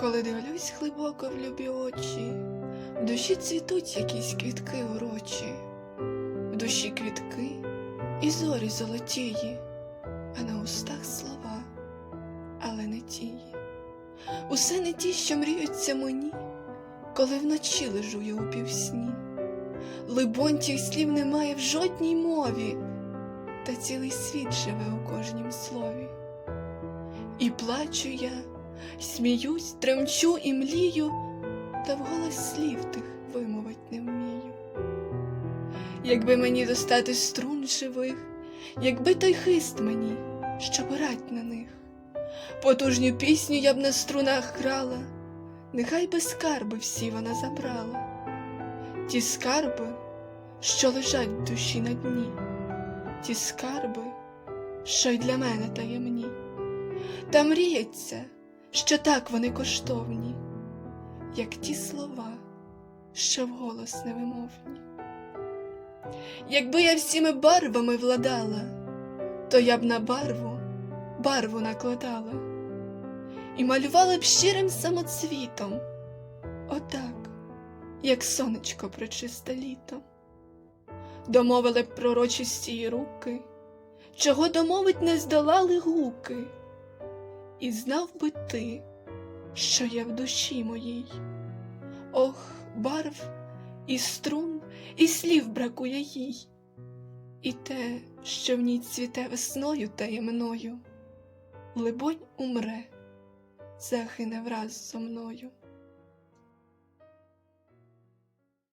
Коли дивлюсь глибоко в любі очі, в душі цвітуть якісь квітки урочі, в душі квітки і зорі золотії, а на устах слова, але не тії. Усе не ті, що мріються мені, коли вночі лежу я у півсні. Либонь тих слів немає в жодній мові, та цілий світ живе у кожнім слові. І плачу я, сміюсь, тремчу і млію, та вголос слів тих вимовить не вмію. Якби мені достати струн живих, якби той хист мені, щоб грать на них, потужню пісню я б на струнах грала, нехай би скарби всі вона забрала, ті скарби, що лежать в душі на дні, ті скарби, що й для мене таємні. Та мріється, що так вони коштовні, як ті слова, що вголос невимовні. Якби я всіми барвами владала, то я б на барву барву накладала і малювала б щирим самоцвітом, отак, як сонечко причисте літо. Домовили б пророчисті руки, чого домовить не здолали гуки. І знав би ти, що є в душі моїй. Ох, барв і струн, і слів бракує їй, і те, що в ній цвіте весною таємною, либонь умре, загине враз зо мною.